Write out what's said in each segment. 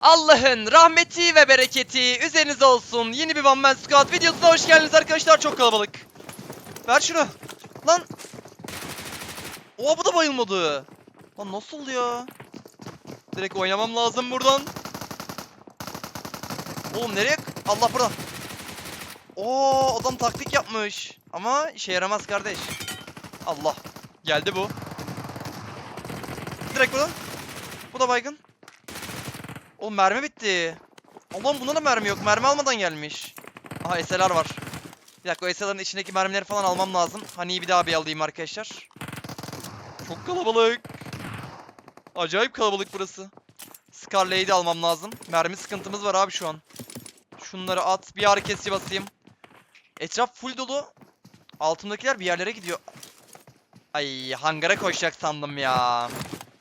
Allah'ın rahmeti ve bereketi üzerinize olsun. Yeni bir One Man Squad videosuna hoş geldiniz arkadaşlar. Çok kalabalık. Ver şunu. Lan. Oha bu da bayılmadı. Lan nasıl ya? Direkt oynamam lazım buradan. Oğlum nereye? Allah burada. Oo adam taktik yapmış. Ama işe yaramaz kardeş. Allah. Geldi bu. Direkt buradan. Bu da baygın. Oğlum mermi bitti. Allah'ım bunda da mermi yok. Mermi almadan gelmiş. Aha SLR var. Bir dakika o SLR'ın içindeki mermileri falan almam lazım. Hani bir daha bir alayım arkadaşlar. Çok kalabalık. Acayip kalabalık burası. Scar Lady almam lazım. Mermi sıkıntımız var abi şu an. Şunları at. Bir kesici basayım. Etraf full dolu. Altımdakiler bir yerlere gidiyor. Ay hangara koşacak sandım ya.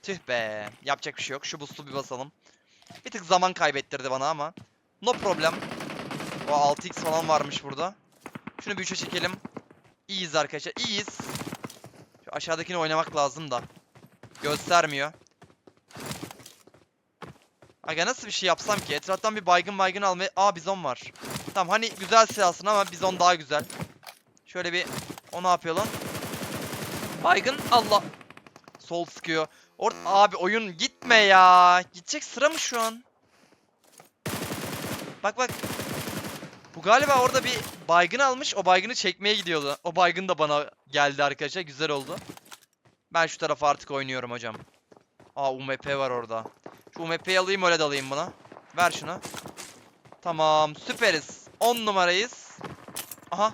Tüh be. Yapacak bir şey yok. Şu boost'u bir basalım. Bir tık zaman kaybettirdi bana ama. No problem. O 6x falan varmış burada. Şunu bir 3'e çekelim. İyiyiz arkadaşlar. İyiyiz. Şu aşağıdakini oynamak lazım da. Göstermiyor. Aga nasıl bir şey yapsam ki? Etraftan bir baygın baygın almaya... Aa bizon var. Tamam hani güzel silahsın ama bizon daha güzel. Şöyle bir... O ne yapıyor lan? Baygın Allah. Sol sıkıyor. Or abi oyun gitme ya. Gidecek sıra mı şu an? Bak bak. Bu galiba orada bir baygın almış. O baygını çekmeye gidiyordu. O baygın da bana geldi arkadaşlar. Güzel oldu. Ben şu tarafa artık oynuyorum hocam. Aa UMP var orada. Şu UMP'yi alayım öyle dalayım buna. Ver şunu. Tamam süperiz. 10 numarayız. Aha.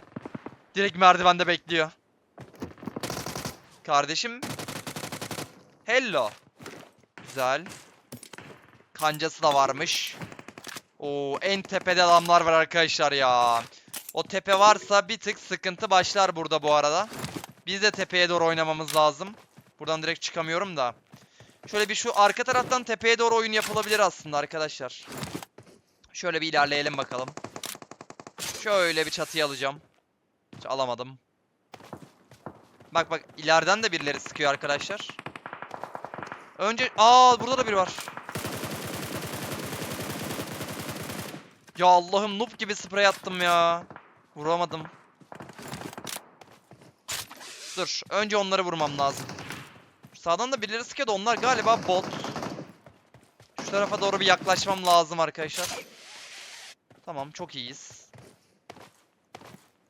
Direkt merdivende bekliyor. Kardeşim. Hello. Güzel. Kancası da varmış. Oo en tepede adamlar var arkadaşlar ya. O tepe varsa bir tık sıkıntı başlar burada bu arada. Biz de tepeye doğru oynamamız lazım. Buradan direkt çıkamıyorum da. Şöyle bir şu arka taraftan tepeye doğru oyun yapılabilir aslında arkadaşlar. Şöyle bir ilerleyelim bakalım. Şöyle bir çatıya alacağım. Hiç alamadım. Bak bak ileriden de birileri sıkıyor arkadaşlar. Önce aa burada da biri var. Ya Allah'ım noob gibi sprey attım ya. Vuramadım. Dur. Önce onları vurmam lazım. Sağdan da birileri sıkıyordu. Onlar galiba bot. Şu tarafa doğru bir yaklaşmam lazım arkadaşlar. Tamam çok iyiyiz.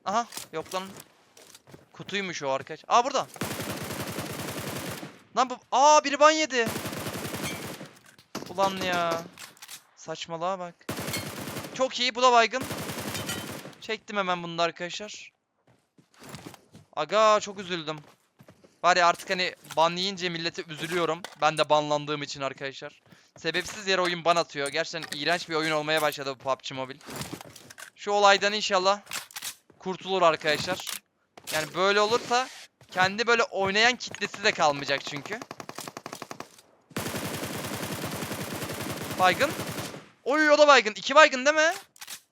Aha yok lan. Kutuymuş o arkadaş. Aa burada. Lan bu... Aa biri ban yedi. Ulan ya. Saçmalığa bak. Çok iyi bu da baygın. Çektim hemen bunu da arkadaşlar. Aga çok üzüldüm. Var ya artık hani ban yiyince millete üzülüyorum. Ben de banlandığım için arkadaşlar. Sebepsiz yere oyun ban atıyor. Gerçekten iğrenç bir oyun olmaya başladı bu PUBG Mobile. Şu olaydan inşallah kurtulur arkadaşlar. Yani böyle olursa kendi böyle oynayan kitlesi de kalmayacak çünkü. Baygın. Oy o da baygın. İki baygın değil mi?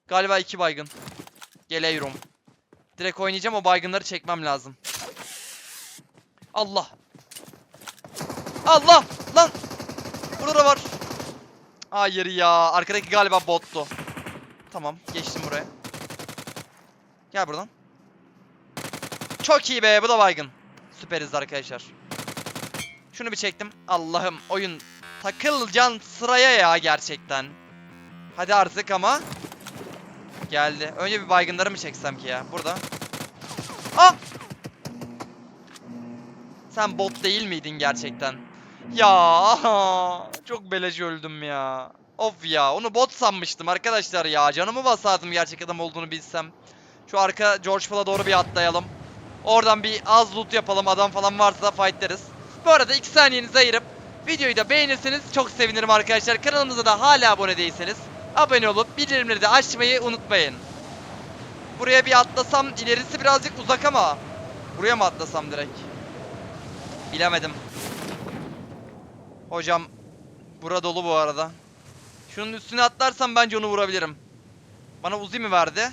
Galiba iki baygın. Geliyorum. Direkt oynayacağım o baygınları çekmem lazım. Allah. Allah. Lan. Burada da var. Hayır ya. Arkadaki galiba bottu. Tamam. Geçtim buraya. Gel buradan. Çok iyi be. Bu da baygın. Süperiz arkadaşlar. Şunu bir çektim. Allah'ım oyun takılcan sıraya ya gerçekten. Hadi artık ama. Geldi. Önce bir baygınları mı çeksem ki ya? Burada. Ah! Sen bot değil miydin gerçekten? Ya çok beleş öldüm ya. Of ya onu bot sanmıştım arkadaşlar ya. Canımı basardım gerçek adam olduğunu bilsem. Şu arka George Fall'a doğru bir atlayalım. Oradan bir az loot yapalım. Adam falan varsa da fightlarız. Bu arada 2 saniyenizi ayırıp videoyu da beğenirseniz çok sevinirim arkadaşlar. Kanalımıza da hala abone değilseniz abone olup bildirimleri de açmayı unutmayın. Buraya bir atlasam ilerisi birazcık uzak ama buraya mı atlasam direkt? Bilemedim. Hocam bura dolu bu arada. Şunun üstüne atlarsam bence onu vurabilirim. Bana Uzi mi verdi?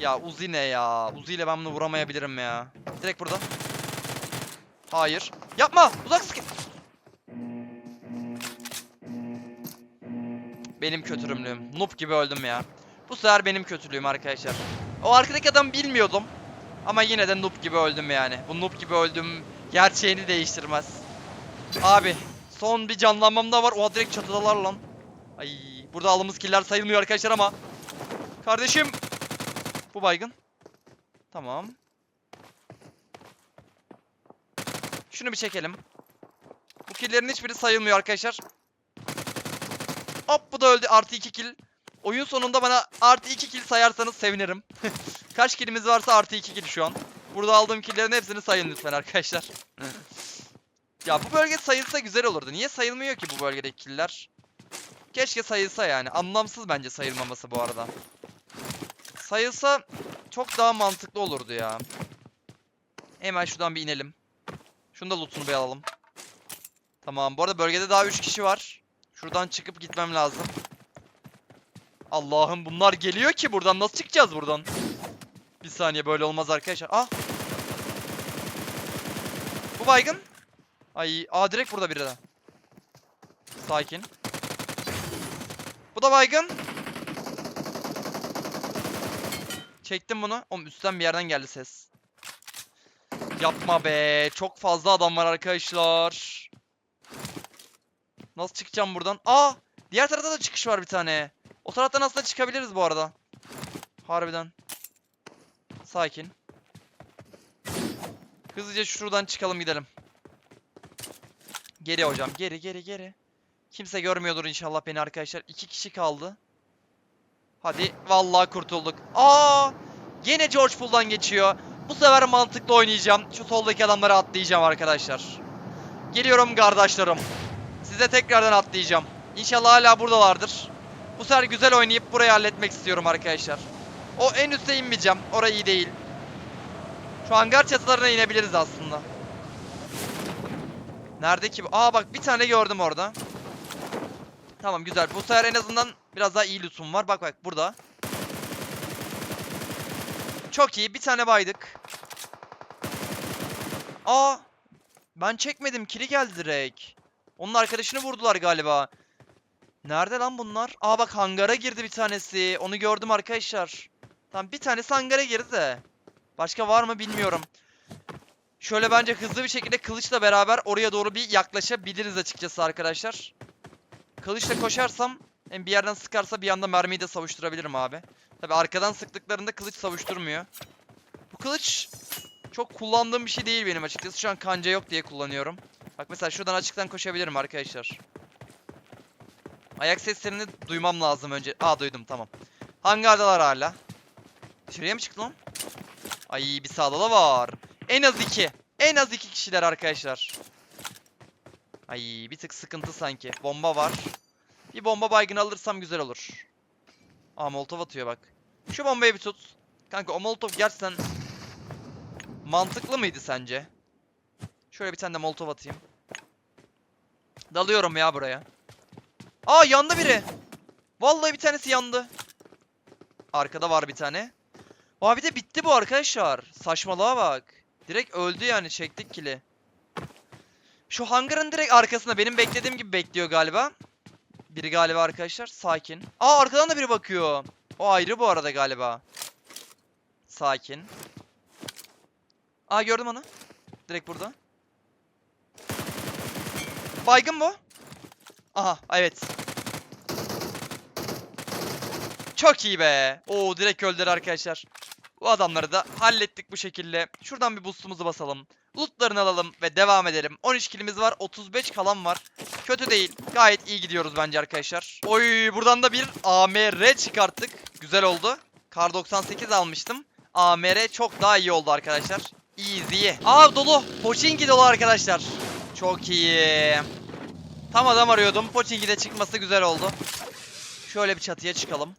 Ya Uzi ne ya? Uzi ile ben bunu vuramayabilirim ya. Direkt burada. Hayır. Yapma! Uzak sıkı. benim kötürümlüğüm. Noob gibi öldüm ya. Bu sefer benim kötülüğüm arkadaşlar. O arkadaki adamı bilmiyordum. Ama yine de noob gibi öldüm yani. Bu noob gibi öldüm gerçeğini değiştirmez. Abi son bir canlanmam da var. Oha direkt çatıdalar lan. Ay burada aldığımız killer sayılmıyor arkadaşlar ama. Kardeşim. Bu baygın. Tamam. Şunu bir çekelim. Bu killerin hiçbiri sayılmıyor arkadaşlar. Hop bu da öldü. Artı 2 kill. Oyun sonunda bana artı 2 kill sayarsanız sevinirim. Kaç killimiz varsa artı 2 kill şu an. Burada aldığım killerin hepsini sayın lütfen arkadaşlar. ya bu bölge sayılsa güzel olurdu. Niye sayılmıyor ki bu bölgedeki killer? Keşke sayılsa yani. Anlamsız bence sayılmaması bu arada. Sayılsa çok daha mantıklı olurdu ya. Hemen şuradan bir inelim. Şunu da lootunu bir alalım. Tamam. Bu arada bölgede daha 3 kişi var. Şuradan çıkıp gitmem lazım. Allah'ım bunlar geliyor ki buradan. Nasıl çıkacağız buradan? Bir saniye böyle olmaz arkadaşlar. Ah. Bu baygın. Ay, aa direkt burada biri de. Sakin. Bu da baygın. Çektim bunu. Oğlum üstten bir yerden geldi ses. Yapma be. Çok fazla adam var arkadaşlar. Nasıl çıkacağım buradan? Aa! Diğer tarafta da çıkış var bir tane. O taraftan aslında çıkabiliriz bu arada. Harbiden. Sakin. Hızlıca şuradan çıkalım gidelim. Geri hocam. Geri geri geri. Kimse görmüyordur inşallah beni arkadaşlar. İki kişi kaldı. Hadi. Vallahi kurtulduk. Aa! Gene George Pool'dan geçiyor. Bu sefer mantıklı oynayacağım. Şu soldaki adamları atlayacağım arkadaşlar. Geliyorum kardeşlerim. Size tekrardan atlayacağım. İnşallah hala buradalardır. Bu sefer güzel oynayıp burayı halletmek istiyorum arkadaşlar. O en üste inmeyeceğim. Orası iyi değil. Şu hangar çatılarına inebiliriz aslında. Nerede ki? Aa bak bir tane gördüm orada. Tamam güzel. Bu sefer en azından biraz daha iyi lootum var. Bak bak burada. Çok iyi. Bir tane baydık. Aa! Ben çekmedim. Kili geldi direkt. Onun arkadaşını vurdular galiba. Nerede lan bunlar? Aa bak hangara girdi bir tanesi. Onu gördüm arkadaşlar. Tamam bir tanesi hangara girdi de. Başka var mı bilmiyorum. Şöyle bence hızlı bir şekilde kılıçla beraber oraya doğru bir yaklaşabiliriz açıkçası arkadaşlar. Kılıçla koşarsam hem bir yerden sıkarsa bir anda mermiyi de savuşturabilirim abi. Tabi arkadan sıktıklarında kılıç savuşturmuyor. Bu kılıç çok kullandığım bir şey değil benim açıkçası. Şu an kanca yok diye kullanıyorum. Bak mesela şuradan açıktan koşabilirim arkadaşlar. Ayak seslerini duymam lazım önce. Aa duydum tamam. Hangardalar hala. Dışarıya mı çıktı lan? Ay bir sağda da var. En az iki. En az iki kişiler arkadaşlar. Ay bir tık sıkıntı sanki. Bomba var. Bir bomba baygın alırsam güzel olur. Aa molotov atıyor bak. Şu bombayı bir tut. Kanka o molotov gerçekten mantıklı mıydı sence? Şöyle bir tane de molotov atayım. Dalıyorum ya buraya. Aa yandı biri. Vallahi bir tanesi yandı. Arkada var bir tane. Aa bir de bitti bu arkadaşlar. Saçmalığa bak. Direkt öldü yani çektik kili. Şu hangarın direkt arkasında benim beklediğim gibi bekliyor galiba. Biri galiba arkadaşlar. Sakin. Aa arkadan da biri bakıyor. O ayrı bu arada galiba. Sakin. Aa gördüm onu. Direkt burada. Baygın bu. Aha evet. Çok iyi be. Oo direkt öldüler arkadaşlar. Bu adamları da hallettik bu şekilde. Şuradan bir boostumuzu basalım. Lootlarını alalım ve devam edelim. 13 kilimiz var. 35 kalan var. Kötü değil. Gayet iyi gidiyoruz bence arkadaşlar. Oy buradan da bir AMR çıkarttık. Güzel oldu. Kar 98 almıştım. AMR çok daha iyi oldu arkadaşlar. Easy. Aa dolu. Pochinki dolu arkadaşlar. Çok iyi. Tam adam arıyordum. Pochinki'de çıkması güzel oldu. Şöyle bir çatıya çıkalım.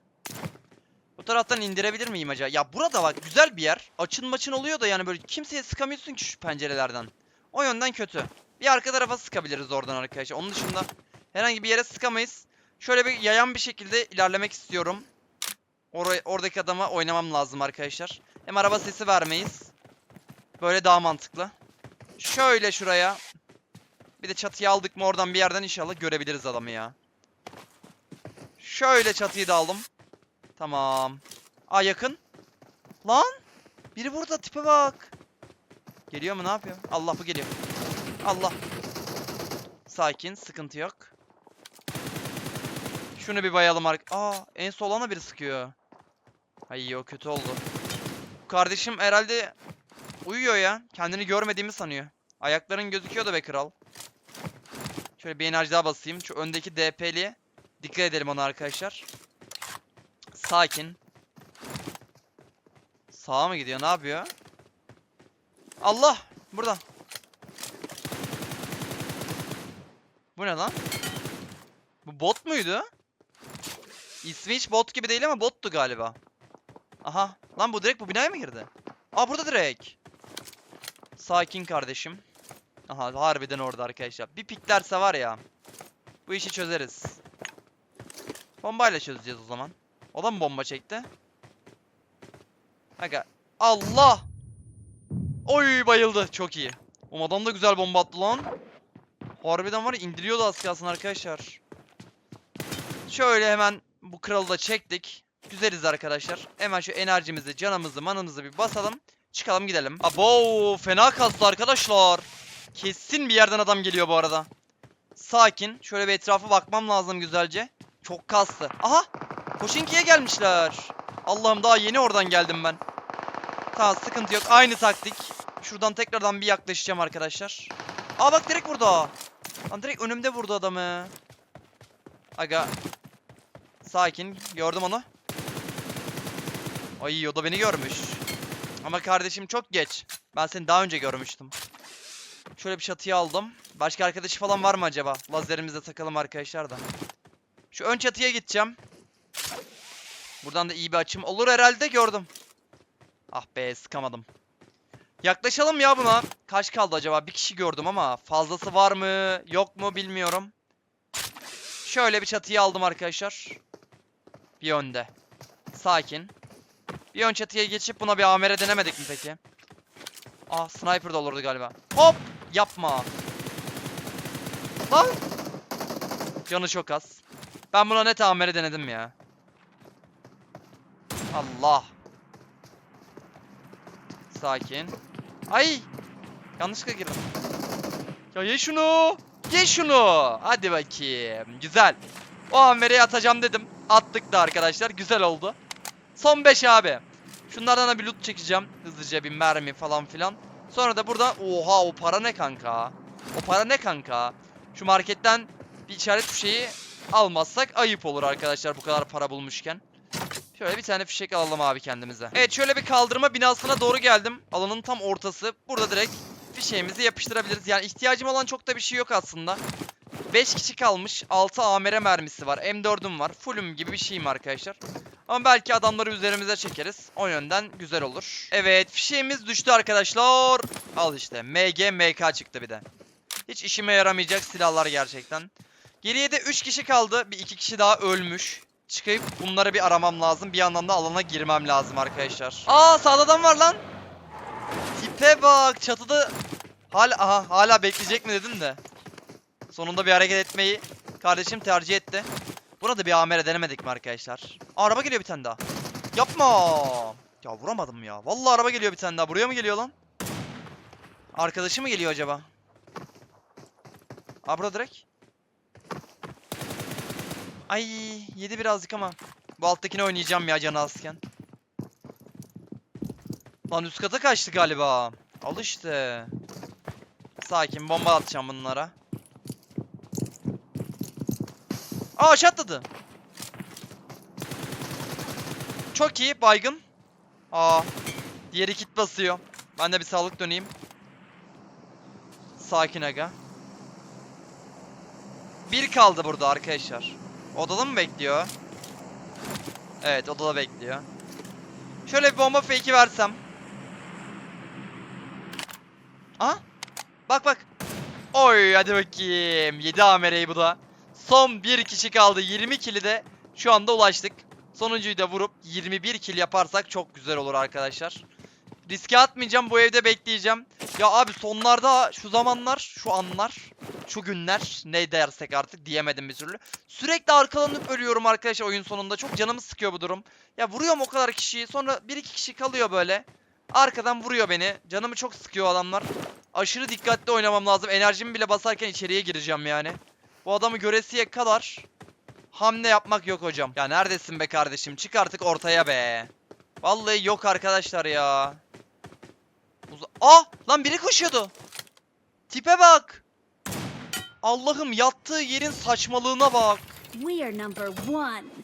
Bu taraftan indirebilir miyim acaba? Ya burada bak güzel bir yer. Açın maçın oluyor da yani böyle kimseye sıkamıyorsun ki şu pencerelerden. O yönden kötü. Bir arka tarafa sıkabiliriz oradan arkadaşlar. Onun dışında herhangi bir yere sıkamayız. Şöyle bir yayan bir şekilde ilerlemek istiyorum. Oraya, oradaki adama oynamam lazım arkadaşlar. Hem araba sesi vermeyiz. Böyle daha mantıklı. Şöyle şuraya. Bir de çatıya aldık mı oradan bir yerden inşallah görebiliriz adamı ya. Şöyle çatıyı da aldım. Tamam. Aa yakın. Lan. Biri burada tipe bak. Geliyor mu ne yapıyor? Allah bu geliyor. Allah. Sakin sıkıntı yok. Şunu bir bayalım ark. Aa en solana biri sıkıyor. Ay o kötü oldu. Kardeşim herhalde uyuyor ya. Kendini görmediğimi sanıyor. Ayakların gözüküyor da be kral. Şöyle bir enerji daha basayım. Şu öndeki DP'li. Dikkat edelim ona arkadaşlar. Sakin. Sağa mı gidiyor? Ne yapıyor? Allah! Burada. Bu ne lan? Bu bot muydu? İsmi hiç bot gibi değil ama bottu galiba. Aha. Lan bu direkt bu binaya mı girdi? Aa burada direkt. Sakin kardeşim. Aha harbiden orada arkadaşlar. Bir piklerse var ya. Bu işi çözeriz. Bombayla çözeceğiz o zaman. O da mı bomba çekti? Aga. Allah! Oy bayıldı. Çok iyi. O adam da güzel bomba attı lan. Harbiden var ya indiriyordu az arkadaşlar. Şöyle hemen bu kralı da çektik. Güzeliz arkadaşlar. Hemen şu enerjimizi, canımızı, manımızı bir basalım. Çıkalım gidelim. Abo fena kastı arkadaşlar. Kesin bir yerden adam geliyor bu arada. Sakin. Şöyle bir etrafa bakmam lazım güzelce. Çok kastı. Aha! Koşinki'ye gelmişler. Allah'ım daha yeni oradan geldim ben. Tamam sıkıntı yok. Aynı taktik. Şuradan tekrardan bir yaklaşacağım arkadaşlar. Aa bak direkt burada. Lan direkt önümde vurdu adamı. Aga. Sakin. Gördüm onu. Ay o da beni görmüş. Ama kardeşim çok geç. Ben seni daha önce görmüştüm. Şöyle bir çatıya aldım. Başka arkadaşı falan var mı acaba? Lazerimize takalım arkadaşlar da. Şu ön çatıya gideceğim. Buradan da iyi bir açım olur herhalde gördüm. Ah be sıkamadım. Yaklaşalım ya buna. Kaç kaldı acaba? Bir kişi gördüm ama fazlası var mı yok mu bilmiyorum. Şöyle bir çatıyı aldım arkadaşlar. Bir önde. Sakin. Bir ön çatıya geçip buna bir amere denemedik mi peki? Ah sniper da olurdu galiba. Hop! Yapma. Lan! Canı çok az. Ben buna net amere denedim ya. Allah. Sakin. Ay! Yanlışlıkla girdim. Ya ye şunu! Ye şunu! Hadi bakayım. Güzel. O amereyi atacağım dedim. Attık da arkadaşlar. Güzel oldu. Son 5 abi. Şunlardan da bir loot çekeceğim. Hızlıca bir mermi falan filan. Sonra da burada oha o para ne kanka? O para ne kanka? Şu marketten bir işaret fişeği almazsak ayıp olur arkadaşlar bu kadar para bulmuşken. Şöyle bir tane fişek alalım abi kendimize. Evet şöyle bir kaldırma binasına doğru geldim. Alanın tam ortası. Burada direkt fişeğimizi yapıştırabiliriz. Yani ihtiyacım olan çok da bir şey yok aslında. 5 kişi kalmış. 6 AMR mermisi var. M4'üm var. Fullüm gibi bir şeyim arkadaşlar. Ama belki adamları üzerimize çekeriz. O yönden güzel olur. Evet fişeğimiz düştü arkadaşlar. Al işte. MG MK çıktı bir de. Hiç işime yaramayacak silahlar gerçekten. Geriye de 3 kişi kaldı. Bir 2 kişi daha ölmüş. Çıkıp bunları bir aramam lazım. Bir yandan da alana girmem lazım arkadaşlar. Aa sağda adam var lan. Tipe bak çatıda. Hala, aha, hala bekleyecek mi dedin de. Sonunda bir hareket etmeyi kardeşim tercih etti. Buna da bir amere denemedik mi arkadaşlar? Aa, araba geliyor bir tane daha. Yapma. Ya vuramadım ya. Vallahi araba geliyor bir tane daha. Buraya mı geliyor lan? Arkadaşı mı geliyor acaba? Aa burada direkt. Ay yedi birazcık ama. Bu alttakini oynayacağım ya canı azken. Lan üst kata kaçtı galiba. Al işte. Sakin bomba atacağım bunlara. Aa aşağı. Çok iyi baygın. Aa. Diğeri kit basıyor. Ben de bir sağlık döneyim. Sakin aga. Bir kaldı burada arkadaşlar. Odada mı bekliyor? Evet odada bekliyor. Şöyle bir bomba fake'i versem. Aha. Bak bak. Oy hadi bakayım. 7 amereyi bu da. Son bir kişi kaldı. 20 kili de şu anda ulaştık. Sonuncuyu da vurup 21 kill yaparsak çok güzel olur arkadaşlar. Riske atmayacağım bu evde bekleyeceğim. Ya abi sonlarda şu zamanlar şu anlar Şu günler ne dersek artık diyemedim bir türlü. Sürekli arkalanıp ölüyorum arkadaşlar oyun sonunda. Çok canımı sıkıyor bu durum. Ya vuruyorum o kadar kişiyi. Sonra bir iki kişi kalıyor böyle. Arkadan vuruyor beni. Canımı çok sıkıyor adamlar. Aşırı dikkatli oynamam lazım. Enerjimi bile basarken içeriye gireceğim yani. Bu adamı göresiye kadar hamle yapmak yok hocam. Ya neredesin be kardeşim? Çık artık ortaya be. Vallahi yok arkadaşlar ya. Uza ah! Lan biri koşuyordu. Tipe bak. Allah'ım yattığı yerin saçmalığına bak.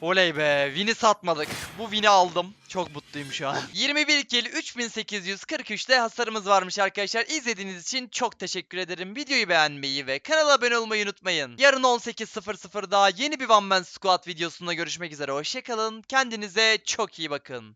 Oley be. Win'i satmadık. Bu win'i aldım. Çok mutluyum şu an. 21 kill 3843'te hasarımız varmış arkadaşlar. İzlediğiniz için çok teşekkür ederim. Videoyu beğenmeyi ve kanala abone olmayı unutmayın. Yarın 18.00'da yeni bir One Man Squad videosunda görüşmek üzere. Hoşçakalın. Kendinize çok iyi bakın.